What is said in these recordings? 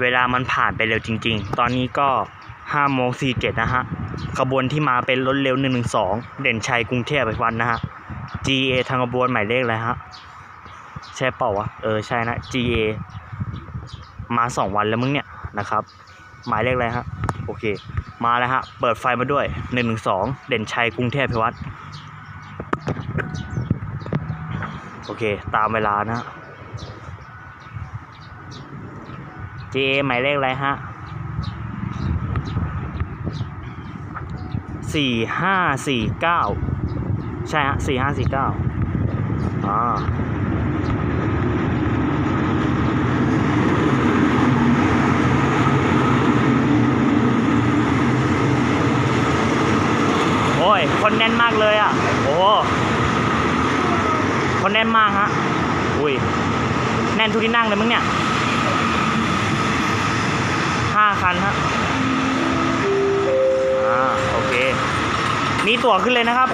เวลามันผ่านไปเร็วจริง ๆ ตอนนี้ก็5โมง47นะฮะ ขบวนที่มาเป็นรถเร็ว 112 เด่นชัยกรุงเทพไปวันนะฮะ GA ทางขบวนหมายเลขอะไรฮะ ใช่เปล่าวะ เออ ใช่นะ GA มา 2 วันแล้วมึงเนี่ยนะครับ หมายเลขอะไรฮะ โอเค มาแล้วฮะ เปิดไฟมาด้วย 112 เด่นชัยกรุงเทพพิวัตรโอเค ตามเวลานะฮะ GA หมายเลขอะไรฮะสี่ห้าสี่เก้าใช่ฮะสี่ห้าสี่เก้าอ่าโอ้ย คนแน่นมากเลยอะ โอ้คนแน่นมากฮะ อุ้ย แน่นทุกที่นั่งเลยมึงเนี่ย คันฮะอ่าโอเค มีตั๋วขึ้นเลยนะครับ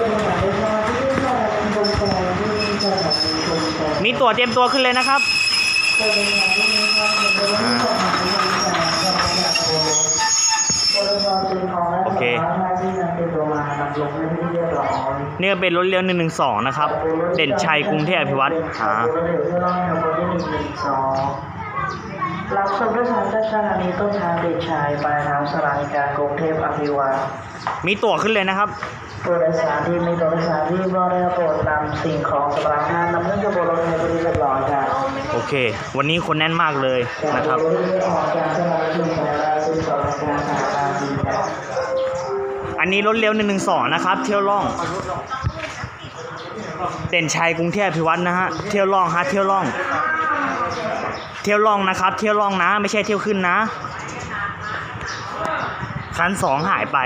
มีตั๋วเตรียมตัวขึ้นเลยนะครับโอเคเนี่ยเป็นรถเลี้ยว112นะครับ เด่นชัยกรุงเทพอภิวัตรหา รับส่งด้วยทางสถานีต้นทางเด็กชายปลายทางสถานีกลางกรุงเทพอภิวัตรมีตั๋วขึ้นเลยนะครับผู้โดยสารที่มีตัวโดยสารที่รอได้โปรดนำสิ่งของสำหรับงานนำขึ้นกระบวนรถเมล์ไปที่เรียบร้อยครับโอเค วันนี้คนแน่นมากเลยนะครับรถที่ออกจากสถานีถึงเวลาสิบสองนาฬิกาสามนาทีครับอันนี้รถเลี้ยว112นะครับ เที่ยวล่อง เด่นชัยกรุงเทพพิวัตรนะฮะ เที่ยวล่องฮะ เที่ยวล่อง เที่ยวล่องนะครับ เที่ยวล่องนะ ไม่ใช่เที่ยวขึ้นนะ คันสองหายไป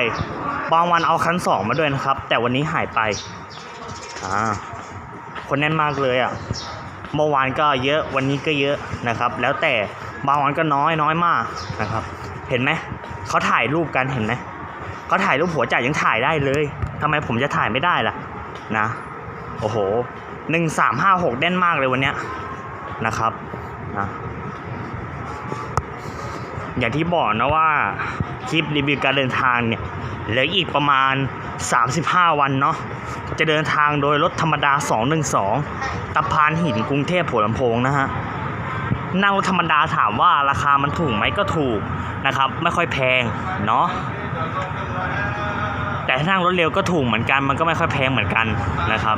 บางวันเอาคันสองมาด้วยนะครับ แต่วันนี้หายไปอ่าคนแน่นมากเลยอะเมื่อวานก็เยอะวันนี้ก็เยอะนะครับ แล้วแต่บางวันก็น้อยน้อยมากนะครับ เห็นไหมเขาถ่ายรูปกันเห็นไหมเขาถ่ายรูปหัวจ่ายยังถ่ายได้เลยทำไมผมจะถ่ายไม่ได้ล่ะนะ โอ้โหหนึ่งสามห้าหกแน่นมากเลยวันเนี้ยนะครับนะ อย่างที่บอกนะว่าคลิปรีวิวการเดินทางเนี่ยเหลืออีกประมาณ 35 วันเนาะจะเดินทางโดยรถธรรมดา 212ตะพานหินกรุงเทพหัวลำโพงนะฮะนั่งรถธรรมดาถามว่าราคามันถูกไหมก็ถูกนะครับ ไม่ค่อยแพงเนาะแต่ถ้านั่งรถเร็วก็ถูกเหมือนกันมันก็ไม่ค่อยแพงเหมือนกันนะครับ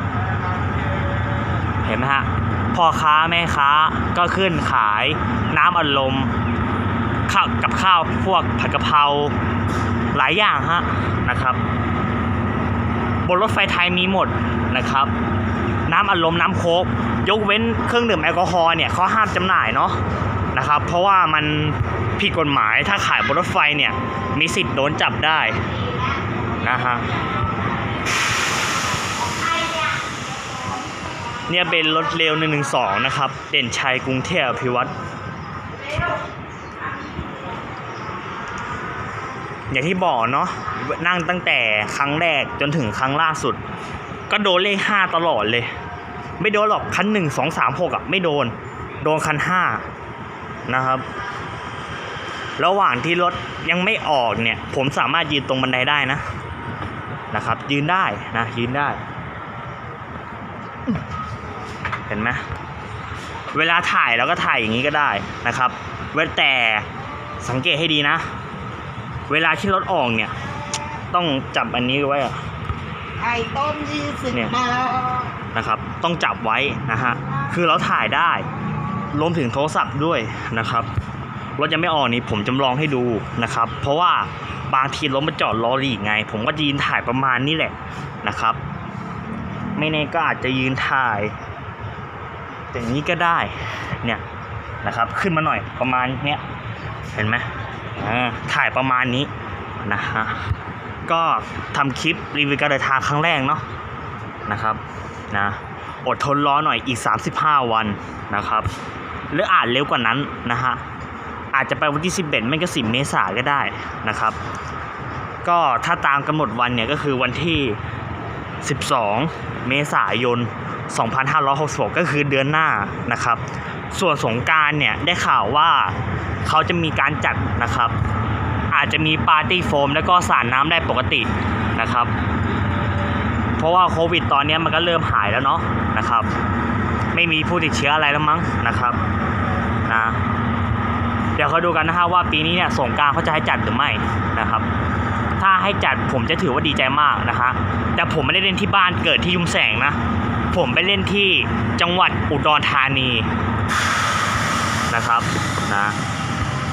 เห็นไหมฮะพ่อค้าแม่ค้าก็ขึ้นขายน้ำอัดลม ข้าวกับข้าวพวกผัดกะเพราหลายอย่างฮะนะครับ บนรถไฟไทยมีหมดนะครับ น้ำอัดลมน้ำโคกยกเว้นเครื่องดื่มแอลกอฮอล์เนี่ยเขาห้ามจำหน่ายเนาะนะครับ เพราะว่ามันผิดกฎหมายถ้าขายบนรถไฟเนี่ยมีสิทธิ์โดนจับได้นะฮะเนี่ยเป็นรถเร็ว 112 นะครับ เด่นชัยกรุงเทพอภิวัตร อย่างที่บอกเนาะนั่งตั้งแต่ครั้งแรกจนถึงครั้งล่าสุด ก็โดนเลขห้าตลอดเลย ไม่โดนหรอกคันหนึ่งสองสามหกอะไม่โดน โดนคันห้านะครับ ระหว่างที่รถยังไม่ออกเนี่ย ผมสามารถยืนตรงบันไดได้นะนะครับ ยืนได้นะยืนได้ เห็นไหมเวลาถ่ายเราก็ถ่ายอย่างนี้ก็ได้นะครับ เว้นแต่สังเกตให้ดีนะ เวลาที่รถออกเนี่ย ต้องจับอันนี้ไว้อะไข่ต้มยี่สิบเนี่ยบาทนะครับ ต้องจับไว้นะฮะคือเราถ่ายได้รวมถึงโทรศัพท์ด้วยนะครับรถยังไม่ออกนี่ผมจำลองให้ดูนะครับ เพราะว่าบางทีรถมาจอดรอหลีกไง ผมก็ยืนถ่ายประมาณนี้แหละนะครับ ไม่แน่ก็อาจจะยืนถ่ายอย่างนี้ก็ได้เนี่ยนะครับ ขึ้นมาหน่อยประมาณเนี้ยเห็นไหมอ่า ถ่ายประมาณนี้นะฮะก็ทำคลิปรีวิวการเดินทางครั้งแรกเนาะนะครับนะอดทนรอหน่อยอีก 35 วันนะครับหรืออาจเร็วกว่านั้นนะฮะอาจจะไปวันที่ 11 ไม่ก็ 10 เมษายนก็ได้นะครับ ก็ถ้าตามกำหนดวันเนี่ยก็คือวันที่ 12 เมษายน 2566 ก็คือเดือนหน้านะครับ ส่วนสงการเนี่ยได้ข่าวว่า เขาจะมีการจัดนะครับ อาจจะมีปาร์ตี้โฟม แล้วก็สาดน้ำได้ปกตินะครับ เพราะว่าโควิดตอนนี้มันก็เริ่มหายแล้วเนาะนะครับ ไม่มีผู้ติดเชื้ออะไรแล้วมั้งนะครับนะเดี๋ยวเขาดูกันนะฮะว่าปีนี้เนี่ยสงการเขาจะให้จัดหรือไม่นะครับ ถ้าให้จัดผมจะถือว่าดีใจมากนะฮะแต่ผมไม่ได้เล่นที่บ้านเกิดที่ยุมแสงนะ ผมไปเล่นที่จังหวัดอุดรธานีนะครับนะ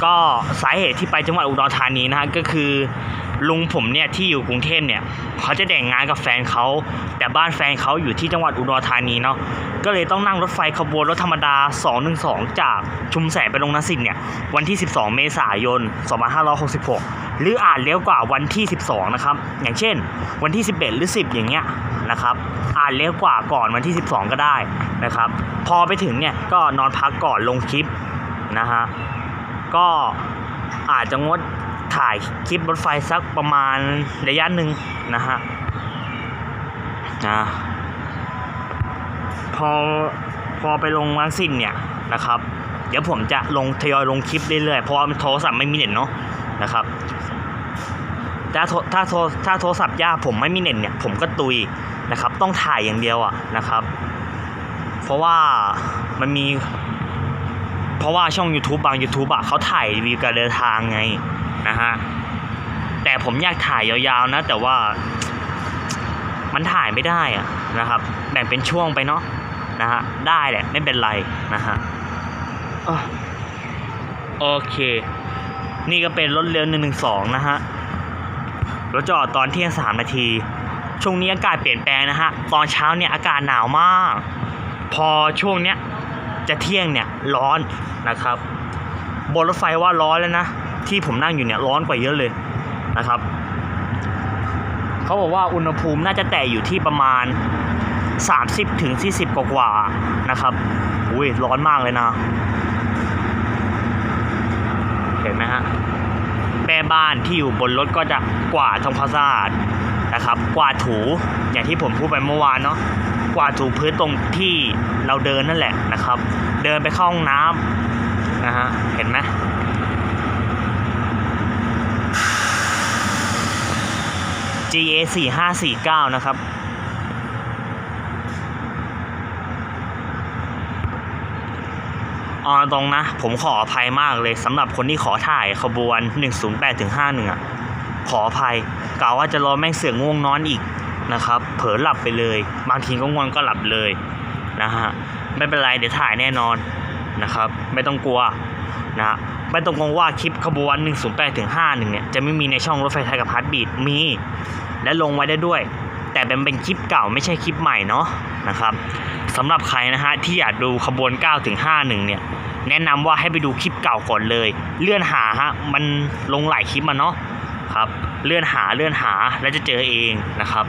ก็สาเหตุที่ไปจังหวัดอุดรธานีนะฮะก็คือลุงผมเนี่ยที่อยู่กรุงเทพเนี่ยเขาจะแต่งงานกับแฟนเขาแต่บ้านแฟนเขาอยู่ที่จังหวัดอุดรธานีเนาะก็เลยต้องนั่งรถไฟขบวนรถธรรมดา 212 จากชุมแสงไปลงนาสินเนี่ยวันที่ 12 เมษายน 2566 หรืออาจเลี้ยวกว่าวันที่ 12 นะครับ อย่างเช่น วันที่ 11 หรือ 10 อย่างเงี้ยนะครับอาจเลี้ยวกว่าก่อนวันที่ 12 ก็ได้นะครับ พอไปถึงเนี่ยก็นอนพักก่อนลงคลิปนะฮะ ก็อาจจะงดถ่ายคลิปรถไฟสักประมาณระยะหนึ่งนะฮะนะพอพอไปลงวังสิ้นเนี่ยนะครับ เดี๋ยวผมจะลงทยอยลงคลิปเรื่อยๆเพราะว่าโทรศัพท์ไม่มีเน็ตเนาะนะครับถ้าโทรถ้าโทรถ้าโทรศัพท์ย่าผมไม่มีเน็ตเนี่ยผมก็ตุยนะครับ ต้องถ่ายอย่างเดียวอะนะครับ เพราะว่ามันมี เพราะว่าช่อง YouTube บาง YouTube อะเขาถ่ายรีวิวการเดินทางไงนะฮะแต่ผมอยากถ่ายยาวๆนะ แต่ว่ามันถ่ายไม่ได้อะนะครับ แบ่งเป็นช่วงไปเนาะนะฮะได้แหละไม่เป็นไรนะฮะอะโอเค นี่ก็เป็นรถเร็วหนึ่งหนึ่งสองนะฮะรถจอดตอนเที่ยงสามนาที ช่วงนี้อากาศเปลี่ยนแปลงนะฮะ ตอนเช้าเนี่ยอากาศหนาวมาก พอช่วงเนี้ย จะเที่ยงเนี่ยร้อนนะครับ บนรถไฟว่าร้อนแล้วนะ ที่ผมนั่งอยู่เนี่ยร้อนกว่าเยอะเลยนะครับเขาบอกว่าอุณหภูมิน่าจะแตะอยู่ที่ประมาณ 30ถึง40กว่าๆนะครับอุ้ยร้อนมากเลยนะ เห็นไหมฮะแม่บ้านที่อยู่บนรถก็จะกวาดทำความสะอาดนะครับ กวาดถูอย่างที่ผมพูดไปเมื่อวานเนาะ วาดถูพื้นตรงที่เราเดินนั่นแหละนะครับ เดินไปเข้าห้องน้ำนะฮะเห็นไหมจ GA 4 5 4 9 นะครับเอตรงนะ ผมขออภัยมากเลยสำหรับคนที่ขอถ่ายขบวน 108ถึง51 อะ ขออภัยกล่าวว่าจะรอแม่งเสือกง่วงนอนอีก นะครับ เผลอหลับไปเลย บางทีก็ง่วงก็หลับเลยนะฮะไม่เป็นไรเดี๋ยวถ่ายแน่นอนนะครับ ไม่ต้องกลัวนะฮะไม่ต้องกังวลว่าคลิปขบวน 108ถึง51 เนี่ย จะไม่มีในช่องรถไฟไทยกับพาร์ทบีดมี และลงไว้ได้ด้วย แต่เป็นเป็นคลิปเก่าไม่ใช่คลิปใหม่เนาะนะครับสำหรับใครนะฮะที่อยากดูขบวน9ถึง51 เนี่ย แนะนำว่าให้ไปดูคลิปเก่าก่อนเลย เลื่อนหาฮะมันลงหลายคลิปมาเนาะครับเลื่อนหาเลื่อนหาแล้วจะเจอเองนะครับ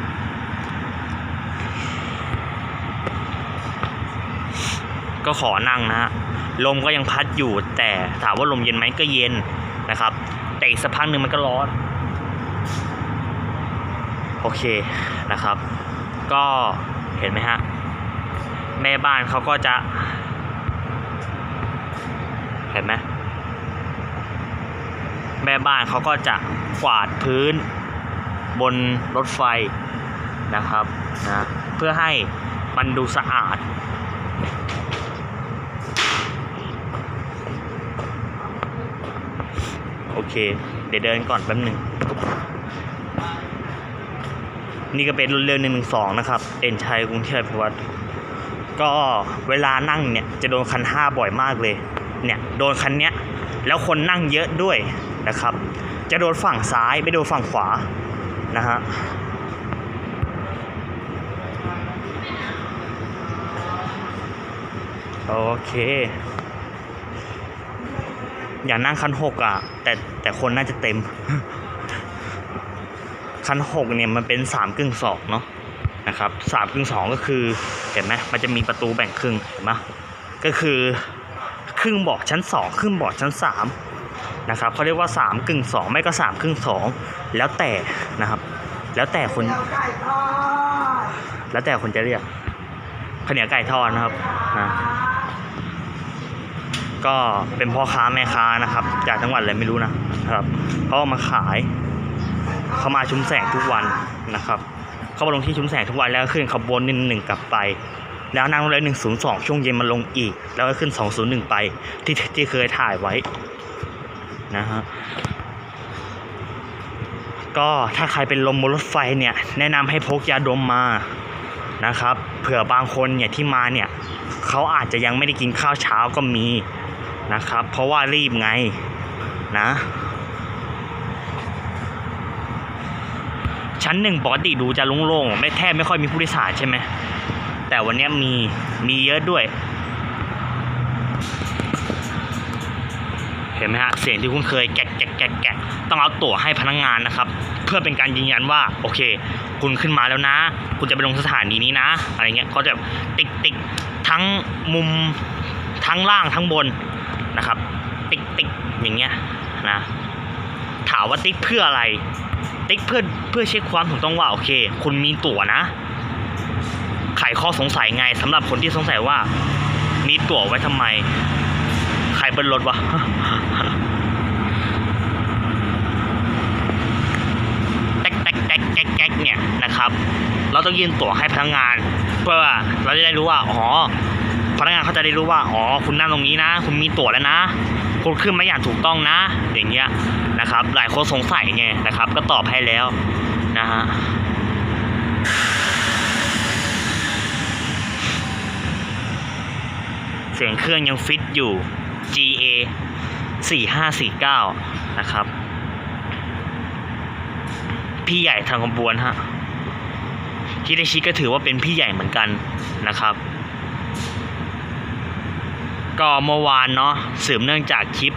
ก็ขอนั่งนะฮะลมก็ยังพัดอยู่ แต่ถามว่าลมเย็นไหมก็เย็นนะครับ แต่อีกสักพักหนึ่งมันก็ร้อน โอเคนะครับ ก็เห็นไหมฮะแม่บ้านเขาก็จะ เห็นไหมแม่บ้านเขาก็จะกวาดพื้นบนรถไฟนะครับนะเพื่อให้มันดูสะอาด อเค เดี๋ยวเดินก่อนแป๊บหนึ่งนี่ก็เป็นรุ่นเร็วหนึ่งหนึ่งสองนะครับเด่นชัยกรุงเทพพิวัตรก็เวลานั่งเนี่ยจะโดนคันห้าบ่อยมากเลย เนี่ยโดนคันเนี้ย แล้วคนนั่งเยอะด้วยนะครับ จะโดนฝั่งซ้ายไม่โดนฝั่งขวานะฮะโอเค อย่านั่งคันหกอะ แต่แต่คนน่าจะเต็ม คันหกเนี่ยมันเป็นสามกึ่งสองเนาะนะครับสามกึ่งสองก็คือเห็นไหมมันจะมีประตูแบ่งครึ่งเห็นไหมก็คือครึ่งเบาะชั้นสองครึ่งเบาะชั้นสามนะครับเขาเรียกว่าสามกึ่งสองไม่ก็สามครึ่งสองแล้วแต่นะครับ แล้วแต่คนเดี๋ยวไก่ทอดแล้วแต่คนจะเรียกข้าวเหนียวไก่ทอดนะครับนะ ก็เป็นพ่อค้าแม่ค้านะครับ จากจังหวัดอะไรไม่รู้นะครับเขาเอามาขายเขามาชุมแสงทุกวันนะครับเขามาลงที่ชุมแสงทุกวันแล้วขึ้นขบวนหนึ่งหนึ่งกลับไป แล้วนั่งรถเลยหนึ่งศูนย์สองช่วงเย็นมาลงอีก แล้วก็ขึ้นสองศูนย์หนึ่งไปที่ที่เคยถ่ายไว้นะฮะก็ถ้าใครเป็นลมบนรถไฟเนี่ย แนะนำให้พกยาดมมานะครับ เผื่อบางคนเนี่ยที่มาเนี่ยเขาอาจจะยังไม่ได้กินข้าวเช้าก็มีนะครับ เพราะว่ารีบไงนะ ชั้นหนึ่งปกติดูจะโล่งๆไม่แทบไม่ค่อยมีผู้โดยสารใช่ไหมแต่วันนี้มีมีเยอะด้วย เห็นไหมฮะเสียงที่คุณเคยแกะแกะแกะแกะต้องเอาตั๋วให้พนักงานนะครับ เพื่อเป็นการยืนยันว่าโอเค คุณขึ้นมาแล้วนะ คุณจะไปลงสถานีนี้นะ อะไรเงี้ยเขาจะติ๊กติ๊กทั้งมุมทั้งล่างทั้งบนนะครับ ติ๊กติ๊กอย่างเงี้ยนะถามว่าติ๊กเพื่ออะไร ติ๊กเพื่อเพื่อเช็คความถูกต้องว่าโอเค คุณมีตั๋วนะไขข้อสงสัยไงสำหรับคนที่สงสัยว่า มีตั๋วไว้ทำไม ใครเบิ้ลรถวะ แต๊กแต๊ แก๊กแก๊กเนี่ยนะครับ เราต้องยื่นตั๋วให้พนักงานเพื่อเราจะได้รู้ว่าอ๋อพนักงานเขาจะได้รู้ว่าอ๋อคุณนั่งตรงนี้นะ คุณมีตั๋วแล้วนะคุณขึ้นมาอย่างถูกต้องนะ อย่างเงี้ยนะครับ หลายคนสงสัยไงนะครับ ก็ตอบให้แล้วนะฮะเสียงเครื่องยังฟิตอยู่ GA 4549 นะครับ พี่ใหญ่ทางขบวนฮะฮิเดชิก็ถือว่าเป็นพี่ใหญ่เหมือนกันนะครับ ก็เมื่อวานเนาะสืบเนื่องจากคลิป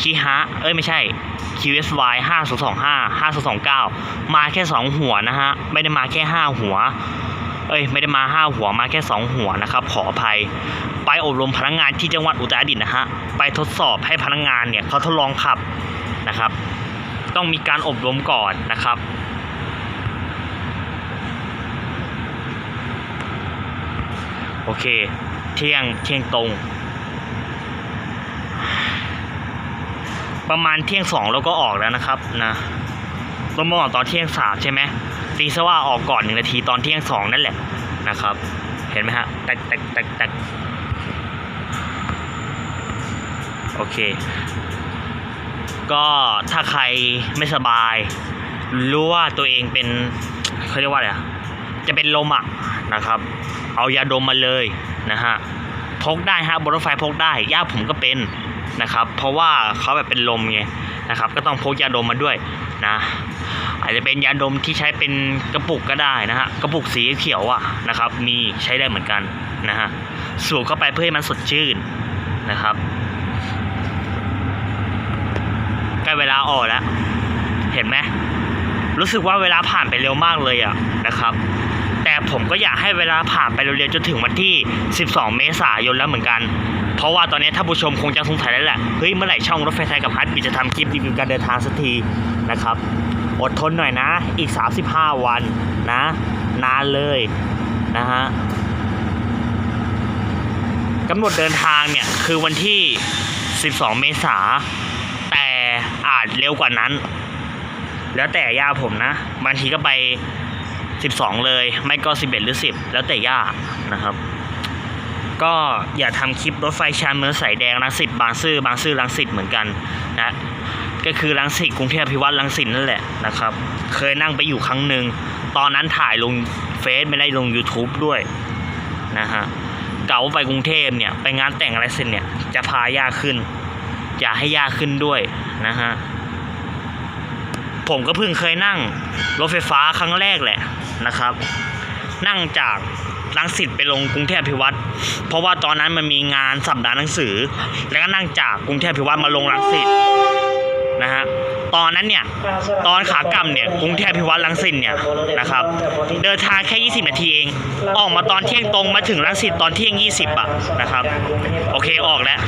ชิฮะ เอ้ยไม่ใช่ QSY 5025 5029 มาแค่ 2 หัวนะฮะ ไม่ได้มาแค่ 5 หัว เอ้ย ไม่ได้มา 5 หัว มาแค่ 2 หัวนะครับ ขออภัย ไปอบรมพนักงานที่จังหวัดอุตรดิตถ์นะฮะ ไปทดสอบให้พนักงานเนี่ยเขาทดลองขับนะครับ ต้องมีการอบรมก่อนนะครับ โอเค เที่ยงเที่ยงตรง ประมาณเที่ยงสองเราก็ออกแล้วนะครับนะเรามาออกตอนเที่ยงสามใช่ไหมตีซะว่าออกก่อนหนึ่งนาทีตอนเที่ยงสองนั่นแหละนะครับ เห็นไหมฮะแตกแตกแตกแตกโอเค ก็ถ้าใครไม่สบาย รู้ว่าตัวเองเป็นเขาเรียกว่าอะไรจะเป็นลมอะนะครับ เอายาดมมาเลยนะฮะพกได้ฮะบนรถไฟพกได้ย่าผมก็เป็นนะครับเพราะว่าเขาแบบเป็นลมไงนะครับก็ต้องพกยาดมมาด้วยนะอาจจะเป็นยาดมที่ใช้เป็นกระปุกก็ได้นะฮะกระปุกสีเขียวอะนะครับมีใช้ได้เหมือนกันนะฮะสูบเข้าไปเพื่อให้มันสดชื่นนะครับใกล้เวลาออกแล้ว เห็นไหมรู้สึกว่าเวลาผ่านไปเร็วมากเลยอะนะครับ แต่ผมก็อยากให้เวลาผ่านไปเร็วๆจนถึงวันที่ 12 เมษายนแล้วเหมือนกัน เพราะว่าตอนนี้ถ้าผู้ชมคงจะสงสัยแล้วแหละ เฮ้ย เมื่อไหร่ช่องรถไฟไทยกับฮัทบีจะทำคลิปรีวิวการเดินทางสักทีนะครับ อดทนหน่อยนะ อีก 35 วันนะ นานเลยนะฮะกำหนดเดินทางเนี่ย คือวันที่ 12 เมษา แต่อาจเร็วกว่านั้น แล้วแต่ย่าผมนะ บางทีก็ไป 12 เลย ไม่ก็ 11 หรือ 10 แล้วแต่ย่านะครับ ก็อย่าทำคลิปรถไฟชานเมืองสายแดงรังสิตบางซื่อบางซื่อรังสิตเหมือนกันนะก็คือรังสิตกรุงเทพพิวัตรรังสิตนั่นแหละนะครับ เคยนั่งไปอยู่ครั้งหนึ่งตอนนั้นถ่ายลงเฟซไม่ได้ลง YouTube ด้วยนะฮะเก่าไปกรุงเทพเนี่ยไปงานแต่งอะไรเสร็จเนี่ยจะพาย่าขึ้น อย่าให้ย่าขึ้นด้วยนะฮะผมก็เพิ่งเคยนั่งรถไฟฟ้าครั้งแรกแหละ นะครับ นั่งจากรังสิตไปลงกรุงเทพพิวัตรเพราะว่าตอนนั้นมันมีงานสัปดาห์หนังสือ แล้วก็นั่งจากกรุงเทพพิวัตรมาลงรังสิตนะฮะตอนนั้นเนี่ยตอนขากลับเนี่ยกรุงเทพพิวัตรรังสิตเนี่ยนะครับเดินทางแค่ 20 นาทีเอง ออกมาตอนเที่ยงตรงมาถึงรังสิตตอนเที่ยง 20อะนะครับ โอเคออกแล้ว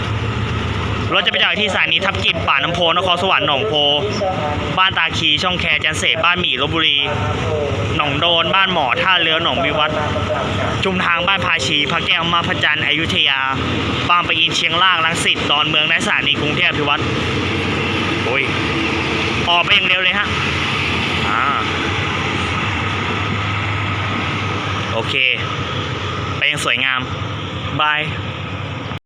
รถจะไปจอดที่สถานีทับจิตป่าน้ำโพนครสวรรค์หนองโพ บ้านตาคีช่องแคจันเสบ้านหมี่ลบบุรี หนองโดน บ้านหมอท่าเรือหนองวิวัฒน์ชุมทางบ้านภาชีพระแก้วมาพระจันทร์อยุธยา บางปะอินเชียงรากลังสิตดอนเมืองและสถานีกรุงเทพอภิวัตรโอ้ยออกไปอย่างเดียวเลยฮะอ่าโอเค ไปยังสวยงามบาย